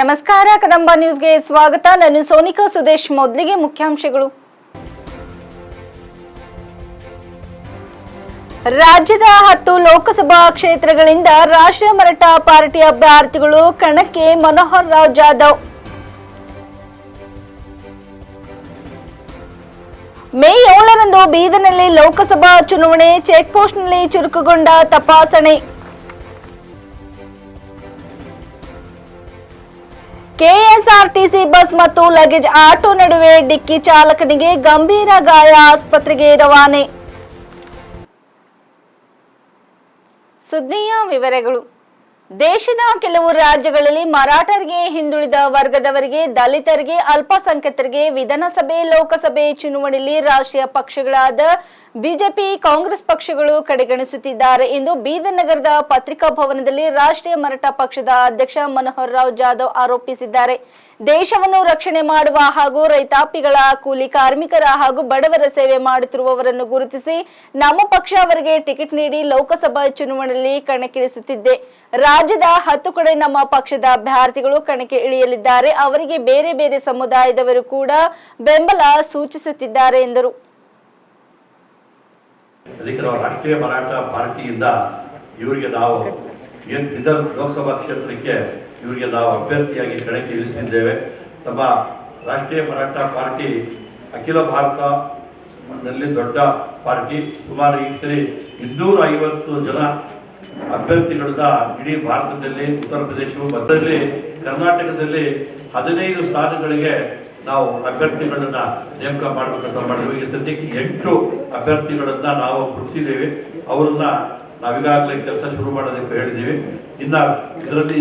ನಮಸ್ಕಾರ, ಕದಂಬ ನ್ಯೂಸ್ಗೆ ಸ್ವಾಗತ. ನಾನು ಸೋನಿಕಾ, ಸುದೇಶ್ ಮೊದಲಿಗೆ ಮುಖ್ಯಾಂಶಗಳು. ರಾಜ್ಯದ ಹತ್ತು ಲೋಕಸಭಾ ಕ್ಷೇತ್ರಗಳಿಂದ ರಾಷ್ಟ್ರೀಯ ಮರಾಠ ಪಾರ್ಟಿ ಅಭ್ಯರ್ಥಿಗಳು ಕಣಕ್ಕೆ ಮನೋಹರ್ ರಾವ್ ಜಾಧವ್. ಮೇ ಏಳರಂದು ಬೀದರ್ನಲ್ಲಿ ಲೋಕಸಭಾ ಚುನಾವಣೆ ಚೆಕ್ಪೋಸ್ಟ್ನಲ್ಲಿ ಚುರುಕುಗೊಂಡ ತಪಾಸಣೆ. ಕೆಎಸ್ಆರ್ಟಿಸಿ ಬಸ್ ಮತ್ತು ಲಗೇಜ್ ಆಟೋ ನಡುವೆ ಡಿಕ್ಕಿ ಚಾಲಕನಿಗೆ ಗಂಭೀರ ಗಾಯ ಆಸ್ಪತ್ರೆಗೆ ರವಾನೆ. ಸುದ್ದಿಯ ವಿವರಗಳು. ದೇಶದ ಕೆಲವು ರಾಜ್ಯಗಳಲ್ಲಿ ಮರಾಠರಿಗೆ ಹಿಂದುಳಿದ ವರ್ಗದವರಿಗೆ, ದಲಿತರಿಗೆ, ಅಲ್ಪಸಂಖ್ಯಾತರಿಗೆ ವಿಧಾನಸಭೆ, ಲೋಕಸಭೆ ಚುನಾವಣೆಯಲ್ಲಿ ರಾಷ್ಟ್ರೀಯ ಪಕ್ಷಗಳಾದ ಬಿಜೆಪಿ, ಕಾಂಗ್ರೆಸ್ ಪಕ್ಷಗಳು ಕಡೆಗಣಿಸುತ್ತಿದ್ದಾರೆ ಎಂದು ಬೀದರ್ ನಗರದ ಪತ್ರಿಕಾ ಭವನದಲ್ಲಿ ರಾಷ್ಟ್ರೀಯ ಮರಾಠ ಪಕ್ಷದ ಅಧ್ಯಕ್ಷ ಮನೋಹರ್ ರಾವ್ ಜಾಧವ್ ಆರೋಪಿಸಿದ್ದಾರೆ. ದೇಶವನ್ನು ರಕ್ಷಣೆ ಮಾಡುವ ಹಾಗೂ ರೈತಾಪಿಗಳ ಕೂಲಿ ಕಾರ್ಮಿಕರ ಹಾಗೂ ಬಡವರ ಸೇವೆ ಮಾಡುತ್ತಿರುವವರನ್ನು ಗುರುತಿಸಿ ನಮ್ಮ ಪಕ್ಷ ಅವರಿಗೆ ಟಿಕೆಟ್ ನೀಡಿ ಲೋಕಸಭಾ ಚುನಾವಣೆಯಲ್ಲಿ ಕಣಕ್ಕಿಳಿಸುತ್ತಿದ್ದೆ ರಾಜ್ಯದ ಹತ್ತು ಕಡೆ ನಮ್ಮ ಪಕ್ಷದ ಅಭ್ಯರ್ಥಿಗಳು ಕಣಕ್ಕೆ ಇಳಿಯಲಿದ್ದಾರೆ. ಅವರಿಗೆ ಬೇರೆ ಬೇರೆ ಸಮುದಾಯದವರು ಕೂಡ ಬೆಂಬಲ ಸೂಚಿಸುತ್ತಿದ್ದಾರೆ ಎಂದರು. ಅದಕ್ಕೆ ನಾವು ರಾಷ್ಟ್ರೀಯ ಮರಾಠ ಪಾರ್ಟಿಯಿಂದ ಇವರಿಗೆ ನಾವು ಏನು ಬೀದರ್ ಲೋಕಸಭಾ ಕ್ಷೇತ್ರಕ್ಕೆ ಇವರಿಗೆ ನಾವು ಅಭ್ಯರ್ಥಿಯಾಗಿ ಕಣಕ್ಕೆ ಇಳಿಸಿದ್ದೇವೆ ತಮ್ಮ ರಾಷ್ಟ್ರೀಯ ಮರಾಠ ಪಾರ್ಟಿ ಅಖಿಲ ಭಾರತ ನಲ್ಲಿ ದೊಡ್ಡ ಪಾರ್ಟಿ ಸುಮಾರು ಈ ಸರಿ ಇನ್ನೂರ ಐವತ್ತು ಜನ ಅಭ್ಯರ್ಥಿಗಳನ್ನ ಇಡೀ ಭಾರತದಲ್ಲಿ, ಉತ್ತರ ಪ್ರದೇಶ ಮತ್ತಲ್ಲಿ ಕರ್ನಾಟಕದಲ್ಲಿ ಹದಿನೈದು ಸ್ಥಾನಗಳಿಗೆ ನಾವು ಅಭ್ಯರ್ಥಿಗಳನ್ನ ನೇಮಕ ಮಾಡಬೇಕಂತ ಮಾಡಿದ್ವಿ. ಈಗ ಸದ್ಯಕ್ಕೆ ಎಂಟು ಅಭ್ಯರ್ಥಿಗಳನ್ನ ನಾವು ಗುರುತಿಸಿದ್ದೇವೆ. ಅವರನ್ನ ನಾವೀಗಾಗಲೇ ಕೆಲಸ ಶುರು ಮಾಡೋದಕ್ಕೆ ಹೇಳಿದ್ದೀವಿ. ಇನ್ನ ಇದರಲ್ಲಿ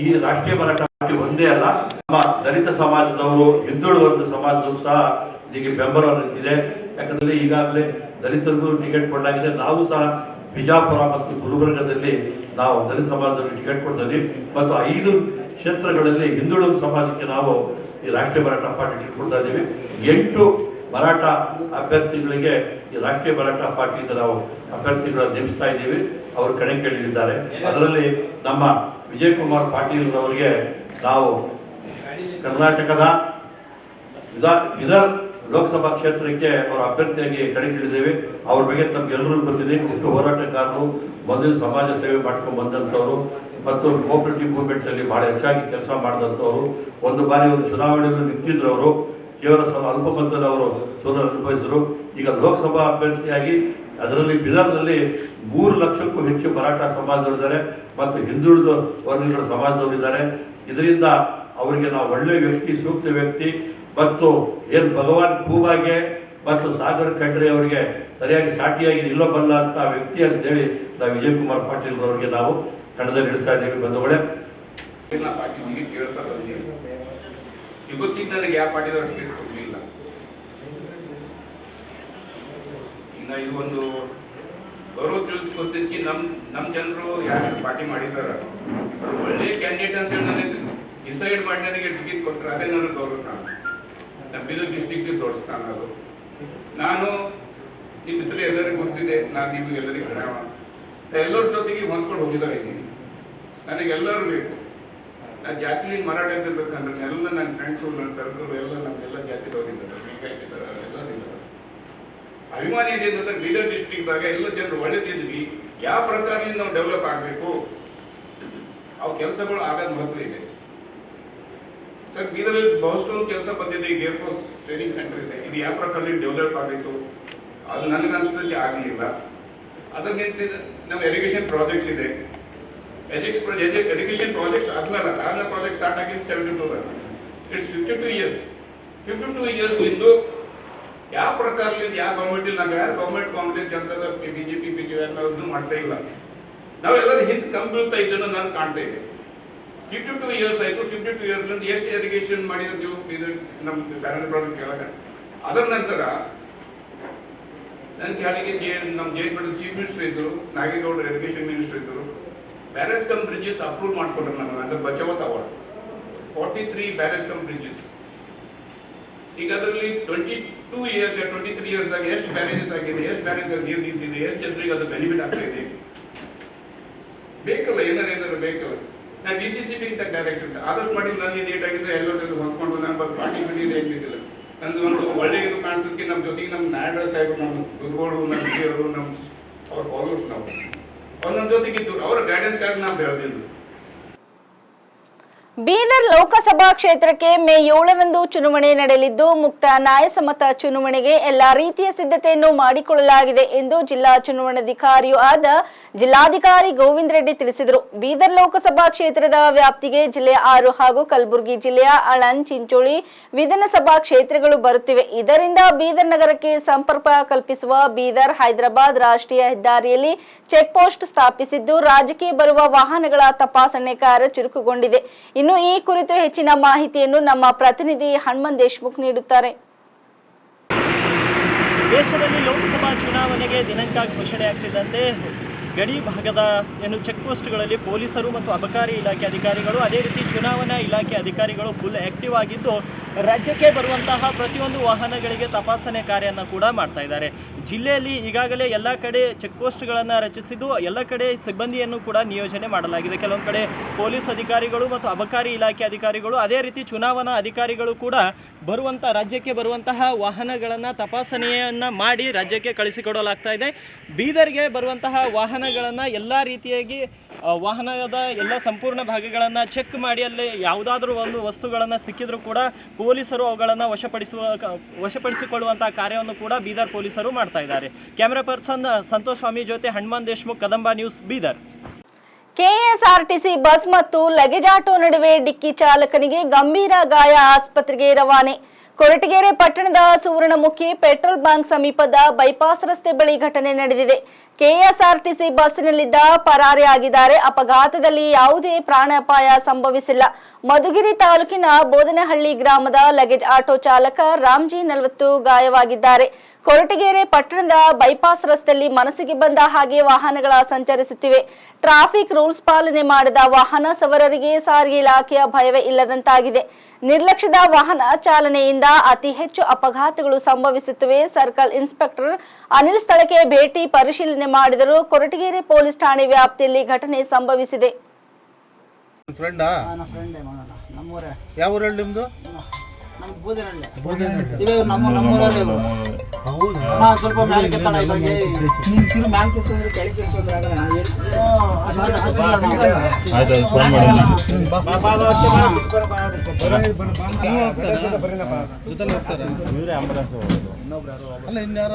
ಈ- ರಾಷ್ಟ್ರೀಯ ಮರಾಠ ಪಾರ್ಟಿ ಒಂದೇ ಅಲ್ಲ, ನಮ್ಮ ದಲಿತ ಸಮಾಜದವರು, ಹಿಂದುಳಿದ ಸಮಾಜದವರು ಸಹ ಇದಕ್ಕೆ ಬೆಂಬಲ ನಿಂತಿದೆ ಯಾಕಂದ್ರೆ ಈಗಾಗಲೇ ದಲಿತರಿಗೂ ಟಿಕೆಟ್ ಕೊಡಲಾಗಿದೆ ನಾವು ಸಹ ಬಿಜಾಪುರ ಮತ್ತು ಗುಲ್ಬರ್ಗದಲ್ಲಿ ನಾವು ದಲಿತ ಸಮಾಜದವರು ಟಿಕೆಟ್ ಕೊಡ್ತಾ ಇದೀವಿ. ಮತ್ತು ಐದು ಕ್ಷೇತ್ರಗಳಲ್ಲಿ ಹಿಂದುಳಿದ ಸಮಾಜಕ್ಕೆ ನಾವು ಈ ರಾಷ್ಟ್ರೀಯ ಮರಾಠ ಪಾರ್ಟಿ ಟಿಕೆಟ್ ಕೊಡ್ತಾ ಇದ್ದೀವಿ ಎಂಟು ಮರಾಠ ಅಭ್ಯರ್ಥಿಗಳಿಗೆ ಈ ರಾಷ್ಟ್ರೀಯ ಮರಾಠ ಪಾರ್ಟಿಯಿಂದ ನಾವು ಅಭ್ಯರ್ಥಿಗಳನ್ನು ನೇಮಿಸ್ತಾ ಇದ್ದೀವಿ. ಅವರು ಕಣೆ ಕೇಳಿದ್ದಾರೆ. ಅದರಲ್ಲಿ ನಮ್ಮ ವಿಜಯ್ ಕುಮಾರ್ ಪಾಟೀಲ್ ಅವರಿಗೆ ನಾವು ಕರ್ನಾಟಕದ ವಿಧಾ ವಿಧಾನ್ ಲೋಕಸಭಾ ಕ್ಷೇತ್ರಕ್ಕೆ ಅವರ ಅಭ್ಯರ್ಥಿಯಾಗಿ ಕಣಕ್ಕಿಳಿದ್ದೇವೆ ಅವ್ರ ಬಗ್ಗೆ ನಮ್ಗೆಲ್ಲರೂ ಗೊತ್ತಿದೆ. ಎಷ್ಟು ಹೋರಾಟಗಾರರು ಮೊದಲು ಸಮಾಜ ಸೇವೆ ಮಾಡ್ಕೊಂಡು ಬಂದಂಥವ್ರು ಮತ್ತು ಕೋಪರೇಟಿವ್ ಮೂವ್ಮೆಂಟ್ ಅಲ್ಲಿ ಬಹಳ ಹೆಚ್ಚಾಗಿ ಕೆಲಸ ಮಾಡಿದಂಥವ್ರು. ಒಂದು ಬಾರಿ ಒಂದು ಚುನಾವಣೆಯಲ್ಲಿ ನಿಂತಿದ್ರು ಅವರು ಕೇವಲ ಸ್ವಲ್ಪ ಅಲ್ಪ ಮೊತ್ತದವರು ಸೋಲನ್ನು ಅನುಭವಿಸಿದರು ಈಗ ಲೋಕಸಭಾ ಅಭ್ಯರ್ಥಿಯಾಗಿ ಅದರಲ್ಲಿ ಬಿದರ್ನಲ್ಲಿ ಮೂರು ಲಕ್ಷಕ್ಕೂ ಹೆಚ್ಚು ಮರಾಠ ಸಮಾಜದವರಿದ್ದಾರೆ ಮತ್ತು ಹಿಂದುಳಿದ ವರ್ಗಗಳ ಸಮಾಜದವರಿದ್ದಾರೆ ಇದರಿಂದ ಅವರಿಗೆ ನಾವು ಒಳ್ಳೆ ವ್ಯಕ್ತಿ, ಸೂಕ್ತ ವ್ಯಕ್ತಿ ಮತ್ತು ಏನು ಭಗವಾನ್ ಪೂಬಾಗೆ ಮತ್ತು ಸಾಗರ್ ಖಂಡ್ರೆ ಅವರಿಗೆ ಸರಿಯಾಗಿ ಸಾಟಿಯಾಗಿ ನಿಲ್ಲಬಲ್ಲ ಅಂತ ವ್ಯಕ್ತಿ ಅಂತ ಹೇಳಿ ನಾವು ವಿಜಯ್ ಕುಮಾರ್ ಪಾಟೀಲ್ ಅವರಿಗೆ ನಾವು ಕಣದಲ್ಲಿ ಇಡಿಸ್ತಾ ಇದ್ದೀವಿ ಬಂಧುಗಳೇ ಎಲ್ಲ ಪಾರ್ಟಿ ಟಿಕೆಟ್ ಕೇಳ್ತಾ ಬಂದಿಲ್ಲ ಇವತ್ತಿಗೆ ನನಗೆ ಯಾವ ಪಾರ್ಟಿದವ್ರು ಟಿಕೆಟ್ ಕೊಡಲಿಲ್ಲ ಇನ್ನ ಇದು ಒಂದು ಗೌರವ ತಿಳಿಸ್ಕೊದ್ದಕ್ಕೆ ನಮ್ ನಮ್ ಜನರು ಯಾರು ಪಾರ್ಟಿ ಮಾಡಿದಾರ? ಒಳ್ಳೆ ಕ್ಯಾಂಡಿಡೇಟ್ ಅಂತ ಹೇಳಿ ನನಗೆ ಡಿಸೈಡ್ ಮಾಡಿ ನನಗೆ ಟಿಕೆಟ್ ಕೊಟ್ಟರೆ ಅದೇ ನನಗೆ ಗೌರವ ಕಾರಣ ನಮ್ಮ ಬೀದರ್ ಡಿಸ್ಟಿಕ್ ದೊಡ್ಡ ಸ್ಥಾನ ಅದು. ನಾನು ನಿಮ್ಮ ಇತರ ಎಲ್ಲರಿಗೂ ಗೊತ್ತಿದೆ, ನಾನು ನಿಮಗೆ ಎಲ್ಲರಿಗೂ ಹಣವ. ಎಲ್ಲರ ಜೊತೆಗೆ ಹೊಂದ್ಕೊಂಡು ಹೋಗಿದ್ದಾರೆ ಇದ್ದೀನಿ ನನಗೆ ಎಲ್ಲರೂ ಬೇಕು. ನಾನು ಜಾತಿಲಿ ಮರಾಠ ಇರ್ಬೇಕಂದ್ರೆ ಎಲ್ಲ ನನ್ನ ಫ್ರೆಂಡ್ಸು ನನ್ನ ಸರ್ಕಲ್ ಎಲ್ಲ ನಮ್ಮೆಲ್ಲ ಇದ್ದಾರೆ ಅಭಿಮಾನಿ ಇದೆ ಅಂತಂದ್ರೆ ಬೀದರ್ ಎಲ್ಲ ಜನರು ಒಳ್ಳೆದಿದ್ವಿ. ಯಾವ ಪ್ರಕಾರದಿಂದ ನಾವು ಡೆವಲಪ್ ಆಗಬೇಕು? ಅವು ಕೆಲಸಗಳು ಆಗದ ಮಹತ್ವ ಇದೆ. ಸರ್, ಬೀದರಲ್ಲಿ ಬಹಳಷ್ಟೊಂದು ಕೆಲಸ ಬಂದಿದೆ, ಈಗ ಏರ್ಫೋರ್ಸ್ ಟ್ರೈನಿಂಗ್ ಸೆಂಟರ್ ಇದೆ. ಇದು ಯಾವ ಪ್ರಕಾರದಲ್ಲಿ ಡೆವಲಪ್ ಆಗಬೇಕು? ಅದು ನನಗೆ ಆಗಲಿಲ್ಲ. ಅದಕ್ಕೆ ನಮ್ಮ ಎರಿಗೇಷನ್ ಪ್ರಾಜೆಕ್ಟ್ಸ್ ಇದೆ. ಎಜೆಕ್ಸ್ ಎಜುಕೇಶನ್ ಪ್ರಾಜೆಕ್ಟ್ ಆದ್ಮೇಲೆ ಆದ್ಮೇಲೆ ಪ್ರಾಜೆಕ್ಟ್ ಸ್ಟಾರ್ಟ್ ಆಗಿದ್ದು seventy two it's fifty two years fifty two years ಇಂದು ಯಾವ ಪ್ರಕಾರದಿಂದ ಯಾವ ಗೌರ್ಮೆಂಟ್ ನಾವು ಯಾರು ಗೌರ್ಮೆಂಟ್ ಕಾಂಗ್ರೆಸ್ ಜನತಾದ ಬಿಜೆಪಿ ಬಿಜೆಪಿ ನಾವು ಮಾಡ್ತಾ ಇಲ್ಲ. ನಾವೆಲ್ಲರೂ ಹಿಂದೆ ಕಮ್ಮಿ ಬೀಳ್ತಾ ಇದ್ದನ್ನು ನಾನು ಕಾಣ್ತಾ ಇದ್ದೆ. ಫಿಫ್ಟಿ ಟೂ ಇಯರ್ಸ್ ಆಯಿತು ಫಿಫ್ಟಿ ಟೂ ಇಯರ್ಸ್ ನಂದು ಎಷ್ಟು ಎರಿಗೇಷನ್ ಮಾಡಿದ್ರು ನೀವು? ಇದು ನಮ್ಮ ಬ್ಯಾರಲ್ ಪ್ರಾಜೆಕ್ಟ್ ಕೆಳಗೆ. ಅದರ ನಂತರ ನನ್ನ ಕಾಲಿಗೆ ಜೆ ನಮ್ಮ ಜೆ ಚೀಫ್ ಮಿನಿಸ್ಟರ್ ಇದ್ದರು, ನಾಗೇಗೌಡರು ಎಜುಕೇಷನ್ ಮಿನಿಸ್ಟರ್ ಇದ್ದರು. ಬ್ಯಾರೇಜ್ ಕಮ್ ಬ್ರಿಡ್ಜಸ್ ಅಪ್ರೂವ್ ಮಾಡ್ಕೊಂಡ್ರು ನಮಗೆ ಅಂದ್ರೆ Bachawat award forty three barrage cum bridges ಈಗ ಅದರಲ್ಲಿ twenty two years twenty three ಇಯರ್ಸ್ದಾಗ ಎಷ್ಟು ಬ್ಯಾರೇಜಸ್ ಆಗಿದೆ ಎಷ್ಟು ಬ್ಯಾರೇಜ್ ನೀರು ನಿಂತಿದೆ ಎಷ್ಟು ಜನರಿಗೆ ಅದು ಬೆನಿಫಿಟ್ ಆಗ್ತಾ ಇದೆ? ಬೇಕಲ್ಲ, ಏನಾರು ಏನಾರು ಬೇಕಲ್ಲ ನಾನು D C C B director ಆದಷ್ಟು ಮಾಡಿ ನಾನು ನೀಟ್ ಆಗಿದ್ರೆ ಎಲ್ಲರ ಜೊತೆ ಹೊಂದ್ಕೊಂಡು ಬಸ್ ಪಾರ್ಟಿ ಬಿಡಿ ಏನಿದ್ದಿಲ್ಲ ನಂದು ಒಂದು ಒಳ್ಳೆ ಇದು ಕಾಣಿಸೋದಕ್ಕೆ ನಮ್ಮ ಜೊತೆಗೆ ನಮ್ಮ ನಾಯಕರ ಸಾಹೇಬರು, ನಮ್ಮ ಗುರುಗಳು ನಮ್ಮ ಹಿರಿಯರು, ನಮ್ಮ ಅವ್ರ ಫಾಲೋವರ್ಸ್ ನಾವು. ಅವ್ರು ನಮ್ಮ ಜೊತೆಗೆ ಅವರ ಗೈಡೆನ್ಸ್ ಕಾರ್ಡ್ ನಾವು ಬೆಳೆದಿದ್ದು. ಬೀದರ್ ಲೋಕಸಭಾ ಕ್ಷೇತ್ರಕ್ಕೆ ಮೇ ಏಳರಂದು ಚುನಾವಣೆ ನಡೆಯಲಿದ್ದು, ಮುಕ್ತ ನ್ಯಾಯಸಮ್ಮತ ಚುನಾವಣೆಗೆ ಎಲ್ಲಾ ರೀತಿಯ ಸಿದ್ಧತೆಯನ್ನು ಮಾಡಿಕೊಳ್ಳಲಾಗಿದೆ ಎಂದು ಜಿಲ್ಲಾ ಚುನಾವಣಾಧಿಕಾರಿಯೂ ಆದ ಜಿಲ್ಲಾಧಿಕಾರಿ ಗೋವಿಂದ ರೆಡ್ಡಿ ತಿಳಿಸಿದರು. ಬೀದರ್ ಲೋಕಸಭಾ ಕ್ಷೇತ್ರದ ವ್ಯಾಪ್ತಿಗೆ ಜಿಲ್ಲೆಯ ಆರು ಹಾಗೂ ಕಲಬುರಗಿ ಜಿಲ್ಲೆಯ ಅಳನ್, ಚಿಂಚೋಳಿ ವಿಧಾನಸಭಾ ಕ್ಷೇತ್ರಗಳು ಬರುತ್ತಿವೆ. ಇದರಿಂದ ಬೀದರ್ ನಗರಕ್ಕೆ ಸಂಪರ್ಕ ಕಲ್ಪಿಸುವ ಬೀದರ್ ಹೈದರಾಬಾದ್ ರಾಷ್ಟ್ರೀಯ ಹೆದ್ದಾರಿಯಲ್ಲಿ ಚೆಕ್ ಪೋಸ್ಟ್ ಸ್ಥಾಪಿಸಿದ್ದು ರಾಜ್ಯಕ್ಕೆ ಬರುವ ವಾಹನಗಳ ತಪಾಸಣೆ ಕಾರ್ಯ ಚುರುಕುಗೊಂಡಿದೆ. ಇನ್ನು ಈ ಕುರಿತು ಹೆಚ್ಚಿನ ಮಾಹಿತಿಯನ್ನು ನಮ್ಮ ಪ್ರತಿನಿಧಿ ಹನುಮನ್ ದೇಶ್ಮುಖ್ ನೀಡುತ್ತಾರೆ. ದೇಶದಲ್ಲಿ ಲೋಕಸಭಾ ಚುನಾವಣೆಗೆ ದಿನಾಂಕ ಘೋಷಣೆಯಾಗ್ತಿದ್ದಂತೆ ಗಡಿ ಭಾಗದ, ಏನು ಚೆಕ್ ಪೋಸ್ಟ್ಗಳಲ್ಲಿ ಪೊಲೀಸರು ಮತ್ತು ಅಬಕಾರಿ ಇಲಾಖೆ ಅಧಿಕಾರಿಗಳು, ಅದೇ ರೀತಿ ಚುನಾವಣಾ ಇಲಾಖೆ ಅಧಿಕಾರಿಗಳು ಫುಲ್ ಆಕ್ಟಿವ್ ಆಗಿದ್ದು, ರಾಜ್ಯಕ್ಕೆ ಬರುವಂತಹ ಪ್ರತಿಯೊಂದು ವಾಹನಗಳಿಗೆ ತಪಾಸಣೆ ಕಾರ್ಯವನ್ನು ಕೂಡ ಮಾಡ್ತಾ ಇದ್ದಾರೆ. ಜಿಲ್ಲೆಯಲ್ಲಿ ಈಗಾಗಲೇ ಎಲ್ಲ ಕಡೆ ಚೆಕ್ ಪೋಸ್ಟ್ಗಳನ್ನು ರಚಿಸಿದ್ದು, ಎಲ್ಲ ಕಡೆ ಸಿಬ್ಬಂದಿಯನ್ನು ಕೂಡ ನಿಯೋಜನೆ ಮಾಡಲಾಗಿದೆ. ಕೆಲವೊಂದು ಕಡೆ ಪೊಲೀಸ್ ಅಧಿಕಾರಿಗಳು ಮತ್ತು ಅಬಕಾರಿ ಇಲಾಖೆ ಅಧಿಕಾರಿಗಳು ಅದೇ ರೀತಿ ಚುನಾವಣಾ ಅಧಿಕಾರಿಗಳು ಕೂಡ ಬರುವಂಥ ರಾಜ್ಯಕ್ಕೆ ಬರುವಂತಹ ವಾಹನಗಳನ್ನು ತಪಾಸಣೆಯನ್ನು ಮಾಡಿ ರಾಜ್ಯಕ್ಕೆ ಕಳಿಸಿಕೊಡಲಾಗ್ತಾ ಇದೆ. ಬೀದರ್ಗೆ ಬರುವಂತಹ ವಾಹನಗಳನ್ನು ಎಲ್ಲ ರೀತಿಯಾಗಿ ವಾಹನದ ಎಲ್ಲ ಸಂಪೂರ್ಣ ಭಾಗಗಳನ್ನು ಚೆಕ್ ಮಾಡಿ ಅಲ್ಲಿ ಯಾವುದಾದ್ರೂ ಒಂದು ವಸ್ತುಗಳನ್ನು ಸಿಕ್ಕಿದ್ರೂ ಕೂಡ ಪೊಲೀಸರು ಅವುಗಳನ್ನು ವಶಪಡಿಸುವ ವಶಪಡಿಸಿಕೊಳ್ಳುವಂತಹ ಕಾರ್ಯವನ್ನು ಕೂಡ ಬೀದರ್ ಪೊಲೀಸರು ಮಾಡ್ತಾ ಇದ್ದಾರೆ. ಕ್ಯಾಮ್ರಾ ಪರ್ಸನ್ ಸಂತೋಷ್ ಸ್ವಾಮಿ ಜೊತೆ Hanuman Deshmukh, Kadamba news Bidar. KSRTC bus ಮತ್ತು ಲಗೇಜ್ ಆಟೋ ನಡುವೆ ಡಿಕ್ಕಿ ಚಾಲಕನಿಗೆ ಗಂಭೀರ ಗಾಯ ಆಸ್ಪತ್ರೆಗೆ ರವಾನೆ. ಕೊರಟಗೆರೆ ಪಟ್ಟಣದ ಸುವರ್ಣಮುಖಿ ಪೆಟ್ರೋಲ್ ಬಂಕ್ ಸಮೀಪದ ಬೈಪಾಸ್ ರಸ್ತೆ ಬಳಿ ಘಟನೆ ನಡೆದಿದೆ. ಕೆಎಸ್ಆರ್ಟಿಸಿ ಬಸ್ಸಿನಲ್ಲಿದ್ದ ಪರಾರಿಯಾಗಿದ್ದಾರೆ ಅಪಘಾತದಲ್ಲಿ ಯಾವುದೇ ಪ್ರಾಣಾಪಾಯ ಸಂಭವಿಸಿಲ್ಲ. ಮಧುಗಿರಿ ತಾಲೂಕಿನ ಬೋದನಹಳ್ಳಿ ಗ್ರಾಮದ ಲಗೇಜ್ ಆಟೋ ಚಾಲಕ ರಾಮ್ಜಿ ನಲವತ್ತು ಗಾಯವಾಗಿದ್ದಾರೆ. ಕೊರಟಗೆರೆ ಪಟ್ಟಣದ ಬೈಪಾಸ್ ರಸ್ತೆಯಲ್ಲಿ ಮನಸ್ಸಿಗೆ ಬಂದ ಹಾಗೆ ವಾಹನಗಳ ಸಂಚರಿಸುತ್ತಿವೆ. ಟ್ರಾಫಿಕ್ ರೂಲ್ಸ್ ಪಾಲನೆ ಮಾಡದ ವಾಹನ ಸವಾರರಿಗೆ ಸಾರಿಗೆ ಇಲಾಖೆಯ ಭಯವೇ ಇಲ್ಲದಂತಾಗಿದೆ. ನಿರ್ಲಕ್ಷ್ಯದ ವಾಹನ ಚಾಲನೆಯಿಂದ ಅತಿ ಹೆಚ್ಚು ಅಪಘಾತಗಳು ಸಂಭವಿಸುತ್ತಿವೆ. ಸರ್ಕಲ್ ಇನ್ಸ್ಪೆಕ್ಟರ್ ಅನಿಲ್ ಸ್ಥಳಕ್ಕೆ ಭೇಟಿ ಪರಿಶೀಲನೆ ಮಾಡಿದರು. ಕೊರಟಗೆರೆ ಪೊಲೀಸ್ ಠಾಣೆ ವ್ಯಾಪ್ತಿಯಲ್ಲಿ ಘಟನೆ ಸಂಭವಿಸಿದೆ. ಫ್ರೆಂಡಾ ಯಾವ ಊರಲ್ಲಿ ನಿಮ್ದು? ನಮ್ಮ ಬೂದಿನಹಳ್ಳಿ ಬೋಧನಹಳ್ಳಿ ಇವಾಗ ನಮ್ಮ ನಮ್ಮೂರಲ್ಲಿ ಇವ್ರು. ಹೌದಾ? ಹಾ, ಸ್ವಲ್ಪ ಮ್ಯಾಲೆ ಕೆತ್ತಣ ಇವಾಗ ನೀನ್ ತಿರು ಮ್ಯಾಲೆ ಕೆತ್ತಿದ್ರೆ ಕೆಳಗೆ ಕೆಲ್ಸೋದ್ರೆ ಆಗಲ್ಲ. ಏನೋ ಅಷ್ಟೇ ಅಷ್ಟೇ ಬಾ, ಬಾ, ಬಾ, ವರ್ಷ ಬಾ. ನೀವು ಹೋಗ್ತಾರಾ? ಜೊತೆಲಿ ಹೋಗ್ತಾರಾ? ಅಲ್ಲ ಇನ್ಯಾರ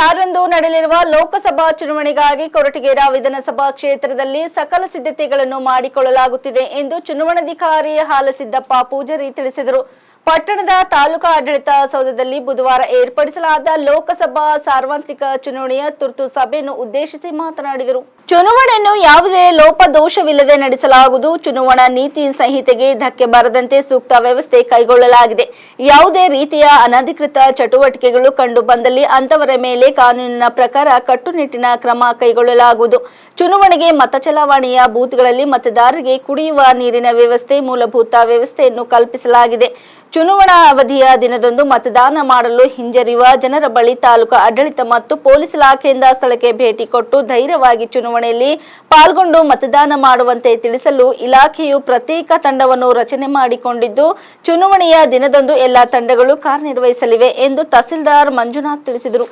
ಇಪ್ಪತ್ತಾರರಂದು ನಡೆಯಲಿರುವ ಲೋಕಸಭಾ ಚುನಾವಣೆಗಾಗಿ ಕೊರಟಗೇರ ವಿಧಾನಸಭಾ ಕ್ಷೇತ್ರದಲ್ಲಿ ಸಕಲ ಸಿದ್ಧತೆಗಳನ್ನು ಮಾಡಿಕೊಳ್ಳಲಾಗುತ್ತಿದೆ ಎಂದು ಚುನಾವಣಾಧಿಕಾರಿ ಹಾಲಸಿದ್ದಪ್ಪ ಪೂಜಾರಿ ತಿಳಿಸಿದರು. ಪಟ್ಟಣದ ತಾಲೂಕಾ ಆಡಳಿತ ಸೌಧದಲ್ಲಿ ಬುಧವಾರ ಏರ್ಪಡಿಸಲಾದ ಲೋಕಸಭಾ ಸಾರ್ವತ್ರಿಕ ಚುನಾವಣೆಯ ತುರ್ತು ಸಭೆಯನ್ನು ಉದ್ದೇಶಿಸಿ ಮಾತನಾಡಿದರು. ಚುನಾವಣೆಯನ್ನು ಯಾವುದೇ ಲೋಪದೋಷವಿಲ್ಲದೆ ನಡೆಸಲಾಗುವುದು. ಚುನಾವಣಾ ನೀತಿ ಸಂಹಿತೆಗೆ ಧಕ್ಕೆ ಬರದಂತೆ ಸೂಕ್ತ ವ್ಯವಸ್ಥೆ ಕೈಗೊಳ್ಳಲಾಗಿದೆ. ಯಾವುದೇ ರೀತಿಯ ಅನಧಿಕೃತ ಚಟುವಟಿಕೆಗಳು ಕಂಡು ಬಂದಲ್ಲಿ ಅಂತವರ ಮೇಲೆ ಕಾನೂನಿನ ಪ್ರಕಾರ ಕಟ್ಟುನಿಟ್ಟಿನ ಕ್ರಮ ಕೈಗೊಳ್ಳಲಾಗುವುದು. ಚುನಾವಣೆಗೆ ಮತ ಚಲಾವಣೆಯ ಬೂತ್ಗಳಲ್ಲಿ ಮತದಾರರಿಗೆ ಕುಡಿಯುವ ನೀರಿನ ವ್ಯವಸ್ಥೆ, ಮೂಲಭೂತ ವ್ಯವಸ್ಥೆಯನ್ನು ಕಲ್ಪಿಸಲಾಗಿದೆ. ಚುನಾವಣಾ ಅವಧಿಯ ದಿನದಂದು ಮತದಾನ ಮಾಡಲು ಹಿಂಜರಿಯುವ ಜನರ ಬಳಿ ತಾಲೂಕು ಆಡಳಿತ ಮತ್ತು ಪೊಲೀಸ್ ಇಲಾಖೆಯಿಂದ ಸ್ಥಳಕ್ಕೆ ಭೇಟಿ ಕೊಟ್ಟು ಧೈರ್ಯವಾಗಿ ಚುನಾವಣೆಯಲ್ಲಿ ಪಾಲ್ಗೊಂಡು ಮತದಾನ ಮಾಡುವಂತೆ ತಿಳಿಸಲು ಇಲಾಖೆಯು ಪ್ರತ್ಯೇಕ ತಂಡವನ್ನು ರಚನೆ ಮಾಡಿಕೊಂಡಿದ್ದು, ಚುನಾವಣೆಯ ದಿನದಂದು ಎಲ್ಲಾ ತಂಡಗಳು ಕಾರ್ಯನಿರ್ವಹಿಸಲಿವೆ ಎಂದು ತಹಸೀಲ್ದಾರ್ ಮಂಜುನಾಥ್ ತಿಳಿಸಿದರು.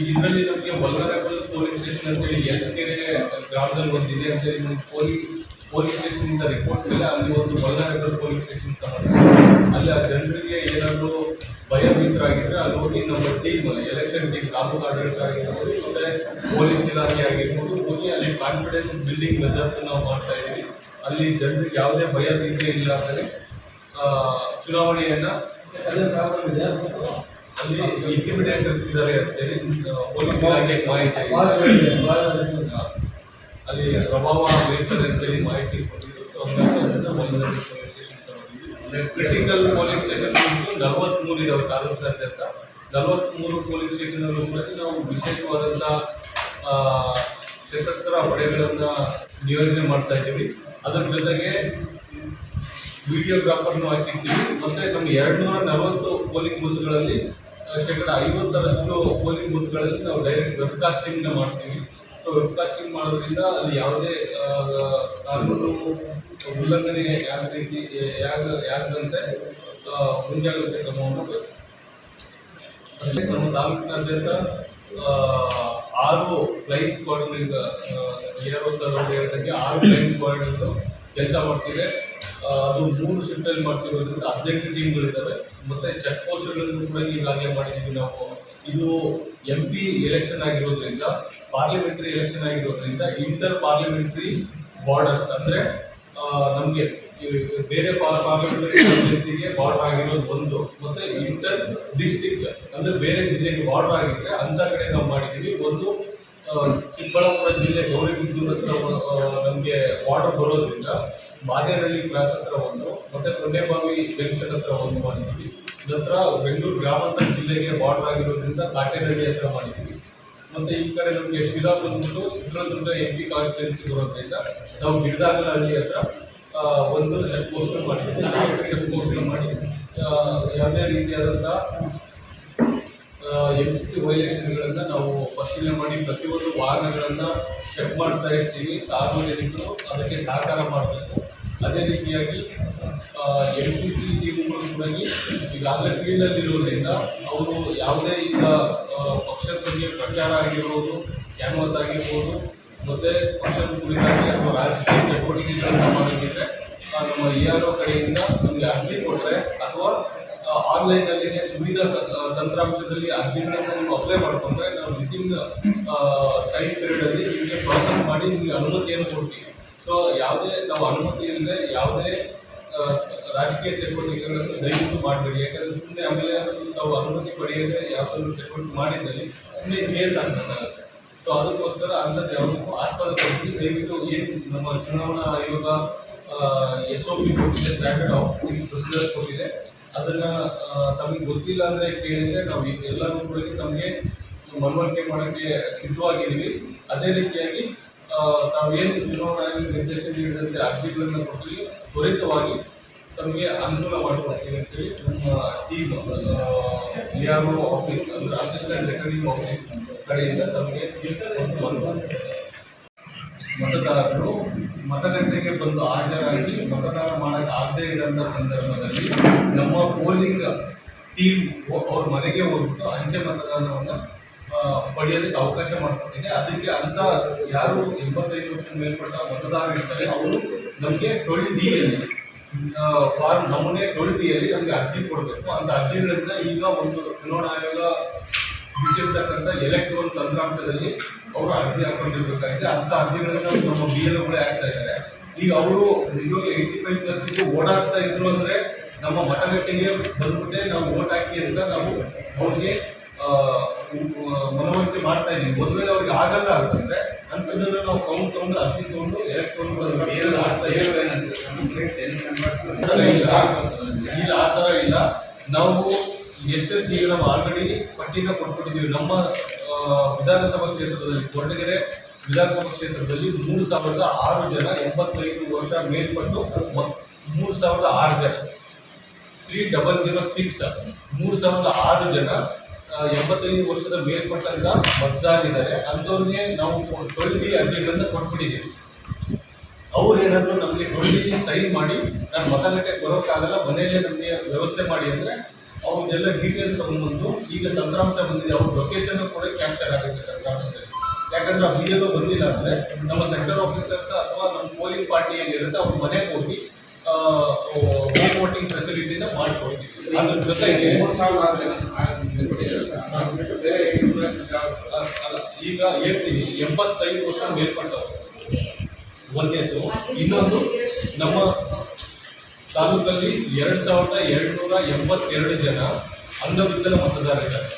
ಇದರಲ್ಲಿ ನಮಗೆ ವಲ್ನರಬಲ್ ಪೊಲೀಸ್ ಸ್ಟೇಷನ್ ಅಂತೇಳಿ ಎಲ್ಕೆರೆ ಗ್ರಾಮದಲ್ಲಿ ಒಂದಿದೆ ಅಂತೇಳಿ ನಮ್ಗೆ ಪೊಲೀಸ್ ಸ್ಟೇಷನಿಂದ ರಿಪೋರ್ಟ್ ಮೇಲೆ ಅಲ್ಲಿ ಒಂದು ವಲ್ನರಬಲ್ ಪೊಲೀಸ್ ಸ್ಟೇಷನ್ ಅಲ್ಲಿ ಆ ಜನರಿಗೆ ಏನಾದರೂ ಭಯಭೀತರಾಗಿದ್ದರೆ ಅಲ್ಲಿ ಹೋಗಿ ನಮ್ಮ ಟೀಮ್ ಎಲೆಕ್ಷನ್ ಟೀಮ್ ಕಾಪು ಆಡಳಿತ ಆಗಿರ್ಬೋದು ಮತ್ತು ಪೊಲೀಸ್ ಇಲಾಖೆ ಆಗಿರ್ಬೋದು ಹೋಗಿ ಅಲ್ಲಿ ಕಾನ್ಫಿಡೆನ್ಸ್ ಬಿಲ್ಡಿಂಗ್ ಮೆಜರ್ಸ್ ನಾವು ಮಾಡ್ತಾ ಇದ್ದೀವಿ. ಅಲ್ಲಿ ಜನರಿಗೆ ಯಾವುದೇ ಭಯ ಭೀತಿ ಇಲ್ಲ ಅಂದರೆ ಚುನಾವಣೆಯನ್ನು ಅಲ್ಲಿ ಇಂಟಿಮಿಡೇಟರ್ಸ್ ಇದ್ದಾರೆ ಅಂತೇಳಿ ಪೊಲೀಸ್ ಇಲಾಖೆ ಮಾಹಿತಿ. ಅಲ್ಲಿ ಪ್ರಭಾವ ಬೀರ್ತದೆ ಅಂತೇಳಿ ಮಾಹಿತಿ ಕೊಟ್ಟಿದ್ದು ಸ್ಟೇಷನ್ ಕ್ರಿಟಿಕಲ್ ಪೊಲೀಸ್ ಸ್ಟೇಷನ್ ನಲವತ್ತ್ಮೂರು ಇದಾವೆ ತಾಲೂಕಿನಾದ್ಯಂತ ನಲವತ್ತ್ಮೂರು ಪೊಲೀಸ್ ಸ್ಟೇಷನ್ ಕೂಡ ನಾವು ವಿಶೇಷವಾದಂಥ ಸಶಸ್ತ್ರ ಪಡೆಗಳನ್ನ ನಿಯೋಜನೆ ಮಾಡ್ತಾ ಇದ್ದೀವಿ. ಅದರ ಜೊತೆಗೆ ವಿಡಿಯೋಗ್ರಾಫರ್ನು ಹಾಕಿರ್ತೀವಿ ಮತ್ತೆ ನಮ್ಮ ಎರಡ್ನೂರ ನಲವತ್ತು ಪೋಲಿಂಗ್ ಬೂತ್ಗಳಲ್ಲಿ ಶೇಕಡ ಐವತ್ತರಷ್ಟು ಪೋಲಿಂಗ್ ಬೂತ್ಗಳಲ್ಲಿ ನಾವು ಡೈರೆಕ್ಟ್ ವೆಬ್ಕಾಸ್ಟಿಂಗ್ ಮಾಡ್ತೀವಿ. ಸೊ ವೆಬ್ಕಾಸ್ಟಿಂಗ್ ಮಾಡೋದ್ರಿಂದ ಅಲ್ಲಿ ಯಾವುದೇ ಕಾನೂನು ಉಲ್ಲಂಘನೆ ಯಾವ ರೀತಿ ಯಾಗ ಯಾಗದಂತೆ ಮುಂಜಾಗ್ರತೆ ಕ್ರಮವನ್ನು. ಅಷ್ಟೇ ನಮ್ಮ ತಾಲೂಕಿನಾದ್ಯಂತ ಆರು ಫ್ಲೈಯಿಂಗ್ ಸ್ಕ್ವಾಡ್ಗಳಿಂದ ಏರೋ ಸರ್ ಅಂತ ಹೇಳ್ದಂಗೆ ಆರು ಫ್ಲೈಯಿಂಗ್ ಸ್ಕ್ವಾಡ್ಗಳು ಕೆಲಸ ಮಾಡ್ತಿದೆ ಅದು ಮೂರು ಶಿಫ್ಟಲ್ಲಿ ಮಾಡ್ತಿರೋದ್ರಿಂದ ಹದಿನೆಂಟು ಟೀಮ್ಗಳಿದ್ದಾವೆ ಮತ್ತೆ ಚೆಕ್ ಪೋಸ್ಟ್ಗಳನ್ನು ಕೂಡ ಈಗಾಗಲೇ ಮಾಡಿದ್ದೀವಿ ನಾವು. ಇದು ಎಂ ಪಿ ಎಲೆಕ್ಷನ್ ಆಗಿರೋದ್ರಿಂದ ಪಾರ್ಲಿಮೆಂಟ್ರಿ ಎಲೆಕ್ಷನ್ ಆಗಿರೋದ್ರಿಂದ ಇಂಟರ್ ಪಾರ್ಲಿಮೆಂಟ್ರಿ ಬಾರ್ಡರ್ಸ್ ಅಂದರೆ ನಮಗೆ ಬೇರೆ ಪಾರ್ಲಿಮೆಂಟ್ರಿಗೆ ಬಾರ್ಡರ್ ಆಗಿರೋದು ಒಂದು, ಮತ್ತೆ ಇಂಟರ್ ಡಿಸ್ಟಿಕ್ ಅಂದ್ರೆ ಬೇರೆ ಜಿಲ್ಲೆಗೆ ಬಾರ್ಡರ್ ಆಗಿದ್ರೆ ಅಂಥ ಕಡೆ ನಾವು ಮಾಡಿದ್ದೀವಿ. ಒಂದು ಚಿಕ್ಕಬಳ್ಳಾಪುರ ಜಿಲ್ಲೆ ಗೌರಿಬಿದೂರು ಹತ್ರ ನಮಗೆ ವಾಟರ್ ಬರೋದ್ರಿಂದ ಮಾದೇನಹಳ್ಳಿ ಕ್ರಾಸ್ ಹತ್ರ ಒಂದು, ಮತ್ತೆ ಕೊಂಡೆಬಾವಿ ಜಂಕ್ಷನ್ ಹತ್ರ ಒಂದು ಮಾಡಿದ್ವಿ. ನಂತರ ಬೆಂಗಳೂರು ಗ್ರಾಮಾಂತರ ಜಿಲ್ಲೆಗೆ ವಾಟರ್ ಆಗಿರೋದ್ರಿಂದ ಕಾಟೇನಹಳ್ಳಿ ಹತ್ರ ಮಾಡಿದ್ವಿ. ಮತ್ತೆ ಈ ಕಡೆ ನಮಗೆ ಶಿರಾ ಬಂದ್ಬಿಟ್ಟು ಚಿತ್ರದುರ್ಗ ಎಂ ಪಿ ಕಾನ್ಸ್ಟಿಟ್ಯೂನ್ಸಿ ಬರೋದ್ರಿಂದ ನಾವು ಗಿಡದಾಗಲಹಳ್ಳಿ ಹತ್ರ ಒಂದು ಚೆಕ್ ಪೋಸ್ಟ್ ಮಾಡಿದ್ವಿ. ಚೆಕ್ ಪೋಸ್ಟ್ ಮಾಡಿ ಯಾವುದೇ ರೀತಿಯಾದಂಥ ಎಂ ಸಿ ಸಿ ವೈಲೇಷನ್ಗಳನ್ನು ನಾವು ಪರಿಶೀಲನೆ ಮಾಡಿ ಪ್ರತಿಯೊಂದು ವಾಹನಗಳನ್ನು ಚೆಕ್ ಮಾಡ್ತಾ ಇರ್ತೀವಿ. ಸಾರ್ವಜನಿಕರು ಅದಕ್ಕೆ ಸಹಕಾರ ಮಾಡಬೇಕು ಅದೇ ರೀತಿಯಾಗಿ ಎಂ ಸಿ ಸಿ ಟೀಮ್ಗಳು ಕೂಡ ಈಗಾಗಲೇ ಫೀಲ್ಡಲ್ಲಿ ಇರೋದ್ರಿಂದ ಅವರು ಯಾವುದೇ ಈಗ ಪಕ್ಷದ ಪ್ರಚಾರ ಆಗಿರ್ಬೋದು ಕ್ಯಾನ್ವಾಸ್ ಆಗಿರ್ಬೋದು, ಮತ್ತು ಪಕ್ಷದ ಕುರಿತಾಗಿ ಅಥವಾ ರಾಜಕೀಯ ಚಟುವಟಿಕೆಗಳನ್ನು ಮಾಡೋದಿದ್ರೆ ನಮ್ಮ ಇ ಆರ್ ಒ ಕಡೆಯಿಂದ ನಮಗೆ ಅರ್ಜಿ ಕೊಟ್ಟರೆ ಅಥವಾ ಆನ್ಲೈನಲ್ಲಿನೇ ಸುವಿಧಾ ತಂತ್ರಾಂಶದಲ್ಲಿ ಅರ್ಜಿಗಳನ್ನು ನೀವು ಅಪ್ಲೈ ಮಾಡಿಕೊಂಡ್ರೆ ನಾವು ವಿತಿನ್ ಟೈಮ್ ಪೀರಿಯಡಲ್ಲಿ ನಿಮಗೆ ಪ್ರಾಸೆಸ್ ಮಾಡಿ ನಿಮಗೆ ಅನುಮತಿಯನ್ನು ಕೊಡ್ತೀವಿ. ಸೊ ಯಾವುದೇ ನಾವು ಅನುಮತಿ ಇಲ್ಲದೆ ಯಾವುದೇ ರಾಜಕೀಯ ಚಟುವಟಿಕೆಗಳನ್ನು ದಯವಿಟ್ಟು ಮಾಡಬೇಡಿ. ಯಾಕಂದರೆ ಸುಮ್ಮನೆ ಆಮೇಲೆ ನಾವು ಅನುಮತಿ ಪಡೆಯದೆ ಯಾವುದಾದ್ರು ಚಟುವಟಿಕೆ ಮಾಡಿದ್ದಲ್ಲಿ ಸುಮ್ಮನೆ ಕೇಸ್ ಆಗ್ತದೆ. ಸೊ ಅದಕ್ಕೋಸ್ಕರ ಅಂತ ಯಾವುದಕ್ಕೂ ಆಸ್ಪದ ಕೊಡ್ತೀವಿ ದಯವಿಟ್ಟು ಏನು ನಮ್ಮ ಚುನಾವಣಾ ಆಯೋಗ ಎಸ್ ಒ ಪಿ ಕೊಟ್ಟಿದೆ ಸ್ಟ್ಯಾಂಡರ್ಡ್ ಆಫ್ ಪ್ರೊಸೀಜರ್ ಕೊಟ್ಟಿದೆ. ಅದನ್ನ ತಮಗೆ ಗೊತ್ತಿಲ್ಲ ಅಂದ್ರೆ ಕೇಳಿದ್ರೆ ನಾವು ಎಲ್ಲರೂ ಕೂಡ ತಮಗೆ ಮನವರಿಕೆ ಮಾಡೋಕ್ಕೆ ಸಿದ್ಧವಾಗಿದ್ದೀವಿ ಅದೇ ರೀತಿಯಾಗಿ ತಾವೇನು ಚುನಾವಣಾ ಆಯೋಗ ನಿರ್ದೇಶನ ನೀಡಿದಂತೆ ಅರ್ಜಿಗಳನ್ನು ಕೊಟ್ಟು ತ್ವರಿತವಾಗಿ ತಮಗೆ ಅನುಕೂಲ ಮಾಡಿಕೊಡ್ತೀವಿ ಅಂತೇಳಿ ನಮ್ಮ team D R O office, ಅಂದ್ರೆ ಅಸಿಸ್ಟೆಂಟ್ ರಿಟರ್ನಿಂಗ್ ಆಫೀಸ್ ಕಡೆಯಿಂದ ತಮಗೆ ಒಂದು ಮನವಿ. ಮತದಾರರು ಮತಗಟ್ಟೆಗೆ ಬಂದು ಹಾಜರಾಗಿ ಮತದಾನ ಮಾಡಕ್ಕೆ ಆಗದೇ ಇರೋಂಥ ಸಂದರ್ಭದಲ್ಲಿ ನಮ್ಮ ಪೋಲಿಂಗ್ ಟೀಮ್ ಅವ್ರ ಮನೆಗೆ ಹೋಗ್ಬಿಟ್ಟು ಅಂಚೆ ಮತದಾನವನ್ನು ಪಡೆಯೋದಕ್ಕೆ ಅವಕಾಶ ಮಾಡಿಕೊಟ್ಟಿದೆ. ಅದಕ್ಕೆ ಅಂತ ಯಾರು ಎಂಬತ್ತೈದು ವರ್ಷದ ಮೇಲ್ಪಟ್ಟ ಮತದಾರರು ಇರ್ತಾರೆ, ಅವರು ನಮಗೆ ಟ್ವೆಲ್ ಡಿಯಲ್ಲಿ ಫಾರ್ಮ್ ನಮೂನೆ ಟ್ವೆಲ್ ಡಿಯಲ್ಲಿ ನಮಗೆ ಅರ್ಜಿ ಕೊಡಬೇಕು. ಅಂತ ಅರ್ಜಿಗಳಿಂದ ಈಗ ಒಂದು ಚುನಾವಣಾ ಆಯೋಗ ಬಿಟ್ಟಿರ್ತಕ್ಕಂಥ ಎಲೆಕ್ಟ್ರೋನ್ ತಂತ್ರಾಂಶದಲ್ಲಿ ಅವರು ಅರ್ಜಿ ಹಾಕೊಂಡಿರ್ಬೇಕಾಗಿದೆ ಅಂತ ಅರ್ಜಿಗಳನ್ನ ನಮ್ಮ ಬಿ ಎಲ್ ಒಗಳೇ ಆಗ್ತಾ ಇದ್ದಾರೆ. ಈಗ ಅವರು ನಿಜವಾಗ್ಲೂ ಏಯ್ಟಿ ಫೈವ್ ಪ್ಲಸ್ ಇದು ಓಡಾಡ್ತಾ ಇದ್ರು ಅಂದ್ರೆ ನಮ್ಮ ಮತಗಟ್ಟೆಗೆ ಬಂದ್ಬಿಟ್ಟೆ ನಾವು ಓಟ್ ಹಾಕಿ ಅಂತ ನಾವು ಅವ್ರಿಗೆ ಮನವರಿಕೆ ಮಾಡ್ತಾ ಇದ್ದೀವಿ. ಒಂದ್ ವೇಳೆ ಅವ್ರಿಗೆ ಆಗಲ್ಲ ಅಂತಂದ್ರೆ ಅಂಥದ್ದನ್ನು ನಾವು ಕೌಂಟ್ ತಗೊಂಡು ಅರ್ಜಿ ತಗೊಂಡು ಎಲೆಕ್ಟ್ರೋನ್ ಆಗ್ತಾ ಇಲ್ಲ ಇಲ್ಲ ಆ ಥರ ಇಲ್ಲ. ನಾವು ಎಷ್ಟೆಷ್ಟು ಈಗ ನಾವು ಆಲ್ರೆಡಿ ಪಟ್ಟಿನ ಕೊಟ್ಬಿಟ್ಟಿದ್ದೀವಿ. ನಮ್ಮ ವಿಧಾನಸಭಾ ಕ್ಷೇತ್ರದಲ್ಲಿ ಕೊರಟಗೆರೆ ವಿಧಾನಸಭಾ ಕ್ಷೇತ್ರದಲ್ಲಿ ಮೂರು ಸಾವಿರದ ಆರು ಜನ ಎಂಬತ್ತೈದು ವರ್ಷ ಮೇಲ್ಪಟ್ಟು ಮೂರು ಸಾವಿರದ ಆರು ಜನ. ತ್ರೀ ಡಬಲ್ ಜೀರೋ ಸಿಕ್ಸ್ ಮೂರು ಸಾವಿರದ ಆರು ಜನ ಎಂಬತ್ತೈದು ವರ್ಷದ ಮೇಲ್ಪಟ್ಟಂತ ಮತದಾರಿದ್ದಾರೆ ಅಂಥವ್ರಿಗೆ ನಾವು ಟ್ವೆಂಟಿ ಅರ್ಜಿಗಳನ್ನು ಕೊಟ್ಬಿಟ್ಟಿದ್ದೀವಿ. ಅವ್ರು ಏನಾದ್ರು ನಮಗೆ ಟ್ವೆಂಟಿ ಸೈನ್ ಮಾಡಿ, ನಾನು ಮತಗಟ್ಟೆಗೆ ಬರೋಕ್ಕಾಗಲ್ಲ, ಮನೆಯಲ್ಲೇ ನಮಗೆ ವ್ಯವಸ್ಥೆ ಮಾಡಿ ಅಂದರೆ ಅವ್ರದ್ದೆಲ್ಲ ಡೀಟೇಲ್ಸ್ ತಗೊಂಡ್ಬಂದು ಈಗ ತಂತ್ರಾಂಶ ಬಂದಿದೆ. ಅವ್ರ ಲೊಕೇಶನ್ ಕೂಡ ಕ್ಯಾಪ್ಚರ್ ಆಗುತ್ತೆ ತಂತ್ರಾಂಶದಲ್ಲಿ. ಯಾಕಂದ್ರೆ ಆ ವಿಡಿಯೋ ಬಂದಿಲ್ಲ ಅಂದರೆ ನಮ್ಮ ಸೆಕ್ಟರ್ ಆಫೀಸರ್ಸ್ ಅಥವಾ ನಮ್ಮ ಪೋಲಿಂಗ್ ಪಾರ್ಟಿ ಏನಿರುತ್ತೆ ಅವ್ರ ಮನೆಗೆ ಹೋಗಿ ವೋಟಿಂಗ್ ಫೆಸಿಲಿಟಿನ ಮಾಡಿಕೊಡ್ತೀವಿ ಅದ್ರ ಜೊತೆಗೆ ಈಗ ಹೇಳ್ತೀನಿ, ಎಂಬತ್ತೈದು ವರ್ಷ ಮೇಲ್ಪಟ್ಟವರು. ಒಂದೇದು. ಇನ್ನೊಂದು ನಮ್ಮ ತಾಲೂಕಲ್ಲಿ ಎರಡು ಸಾವಿರದ ಎರಡುನೂರ ಎಂಬತ್ತೆರಡು ಜನ ಅಂಗವಿಕಲ ಮತದಾರರಿದ್ದಾರೆ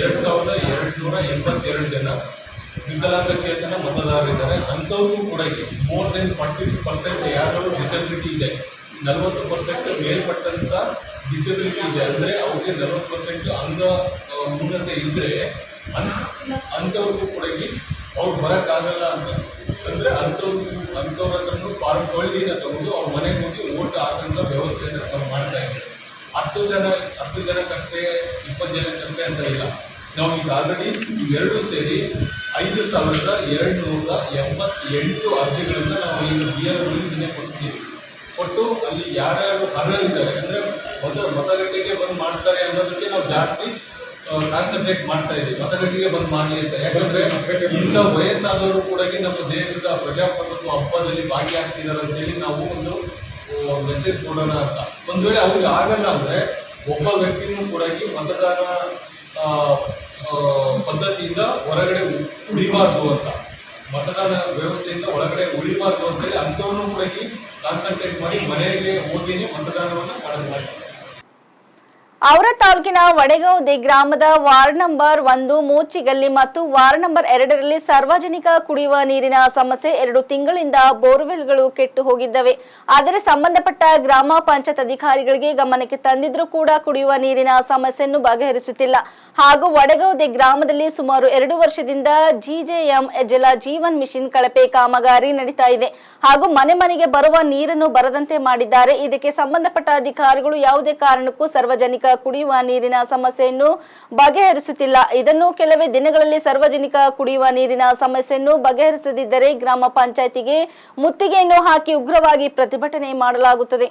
ಎರಡು ಸಾವಿರದ ಎರಡುನೂರ ಎಂಬತ್ತೆರಡು ಜನ ವಿಕಲಾಂಗಚೇತನ ಮತದಾರರಿದ್ದಾರೆ ಅಂಥವ್ರಿಗೂ ಕೂಡ ಮೋರ್ ದೆನ್ ಫಾರ್ಟಿ ಪರ್ಸೆಂಟ್ ಯಾರು ಡಿಸಬಿಲಿಟಿ ಇದೆ. ನಲವತ್ತು ಪರ್ಸೆಂಟ್ ಮೇಲ್ಪಟ್ಟಂಥ ಡಿಸಬಿಲಿಟಿ ಇದೆ. ಅಂದರೆ ಅವ್ರಿಗೆ ನಲವತ್ತು ಪರ್ಸೆಂಟ್ ಅಂಗ ಮೂಲತೆ ಇದ್ದರೆ ಅಂಥವ್ರಿಗೂ ಕೂಡ ಅವ್ರು ಬರೋಕ್ಕಾಗಲ್ಲ ಅಂತ. ಅಂದರೆ ಅಂಥವ್ರು ಅಂಥವ್ರ ಹತ್ರನೂ ಫಾರ್ಮ್ ಟ್ವೆಲ್ಟಿನ ತಗೊಂಡು ಅವ್ರ ಮನೆಗೆ ಹೋಗಿ ಓಟ್ ಹಾಕೋಂಥ ವ್ಯವಸ್ಥೆಯನ್ನು ನಾವು ಮಾಡ್ತಾ ಇದ್ದೀವಿ ಹತ್ತು ಜನ, ಹತ್ತು ಜನಕ್ಕಷ್ಟೇ, ಇಪ್ಪತ್ತು ಜನಕ್ಕಷ್ಟೇ ಅಂತ ಇಲ್ಲ. ನಾವು ಈಗ ಆಲ್ರೆಡಿ ಇವೆರಡು ಸೇರಿ ಐದು ಸಾವಿರದ ಎರಡು ನೂರ ಎಂಬತ್ತೆಂಟು ಅರ್ಜಿಗಳನ್ನು ನಾವು ಈಗ ಬಿ ಆರ್ ದಿನ ಕೊಡ್ತೀವಿ ಕೊಟ್ಟು ಅಲ್ಲಿ ಯಾರ್ಯಾರು ಅರ್ಹರಿದ್ದಾರೆ, ಅಂದರೆ ಮೊದಲು ಮತಗಟ್ಟೆಗೆ ಬಂದು ಮಾಡ್ತಾರೆ ಅನ್ನೋದಕ್ಕೆ ನಾವು ಜಾಸ್ತಿ ಕಾನ್ಸಂಟ್ರೇಟ್ ಮಾಡ್ತಾ ಇದ್ದೀವಿ. ಮತಗಟ್ಟೆಗೆ ಬಂದು ಮಾಡಲಿ ಅಂತ. ಯಾಕಂದ್ರೆ ಇಂಥ ವಯಸ್ಸಾದವರು ಕೂಡ ನಮ್ಮ ದೇಶದ ಪ್ರಜಾಪ್ರಭುತ್ವ ಹಬ್ಬದಲ್ಲಿ ಭಾಗಿಯಾಗ್ತಿದ್ದಾರೆ ಅಂತೇಳಿ ನಾವು ಒಂದು ಮೆಸೇಜ್ ಕೊಡೋಣ ಅಂತ. ಒಂದು ವೇಳೆ ಅವ್ರಿಗೆ ಆಗಲ್ಲ ಅಂದರೆ ಒಬ್ಬ ವ್ಯಕ್ತಿನೂ ಕೂಡ ಮತದಾನ ಪದ್ಧತಿಯಿಂದ ಹೊರಗಡೆ ಉಳಿಬಾರ್ದು ಅಂತ. ಮತದಾನ ವ್ಯವಸ್ಥೆಯಿಂದ ಒಳಗಡೆ ಉಳಿಬಾರ್ದು ಅಂತೇಳಿ ಅಂಥವ್ರನ್ನೂ ಕೂಡ ಕಾನ್ಸಂಟ್ರೇಟ್ ಮಾಡಿ ಮನೆಗೆ ಹೋಗಿನೇ ಮತದಾನವನ್ನು ಮಾಡಿಸ್ತಾರೆ ಅವರ ತಾಲೂಕಿನ ವಡೆಗೌದಿ ಗ್ರಾಮದ ವಾರ್ಡ್ ನಂಬರ್ ಒಂದು ಮೂಚಿಗಲ್ಲಿ ಮತ್ತು ವಾರ್ಡ್ ನಂಬರ್ ಎರಡರಲ್ಲಿ ಸಾರ್ವಜನಿಕ ಕುಡಿಯುವ ನೀರಿನ ಸಮಸ್ಯೆ ಎರಡು ತಿಂಗಳಿಂದ ಬೋರ್ವೆಲ್ಗಳು ಕೆಟ್ಟು ಹೋಗಿದ್ದವೆ. ಆದರೆ ಸಂಬಂಧಪಟ್ಟ ಗ್ರಾಮ ಪಂಚಾಯತ್ ಅಧಿಕಾರಿಗಳಿಗೆ ಗಮನಕ್ಕೆ ತಂದಿದ್ರೂ ಕೂಡ ಕುಡಿಯುವ ನೀರಿನ ಸಮಸ್ಯೆಯನ್ನು ಬಗೆಹರಿಸುತ್ತಿಲ್ಲ. ಹಾಗೂ ವಡಗೌದೆ ಗ್ರಾಮದಲ್ಲಿ ಸುಮಾರು ಎರಡು ವರ್ಷದಿಂದ ಜಿಜೆಎಂ ಜಲ ಜೀವನ್ ಮಿಷನ್ ಕಳಪೆ ಕಾಮಗಾರಿ ನಡೀತಾ ಇದೆ. ಹಾಗೂ ಮನೆ ಮನೆಗೆ ಬರುವ ನೀರನ್ನು ಬರದಂತೆ ಮಾಡಿದ್ದಾರೆ. ಇದಕ್ಕೆ ಸಂಬಂಧಪಟ್ಟ ಅಧಿಕಾರಿಗಳು ಯಾವುದೇ ಕಾರಣಕ್ಕೂ ಸಾರ್ವಜನಿಕ ಕುಡಿಯುವ ನೀರಿನ ಸಮಸ್ಯೆಯನ್ನು ಬಗೆಹರಿಸುತ್ತಿಲ್ಲ. ಇದನ್ನು ಕೆಲವೇ ದಿನಗಳಲ್ಲಿ ಸಾರ್ವಜನಿಕ ಕುಡಿಯುವ ನೀರಿನ ಸಮಸ್ಯೆಯನ್ನು ಬಗೆಹರಿಸದಿದ್ದರೆ ಗ್ರಾಮ ಪಂಚಾಯಿತಿಗೆ ಮುತ್ತಿಗೆಯನ್ನು ಹಾಕಿ ಉಗ್ರವಾಗಿ ಪ್ರತಿಭಟನೆ ಮಾಡಲಾಗುತ್ತದೆ.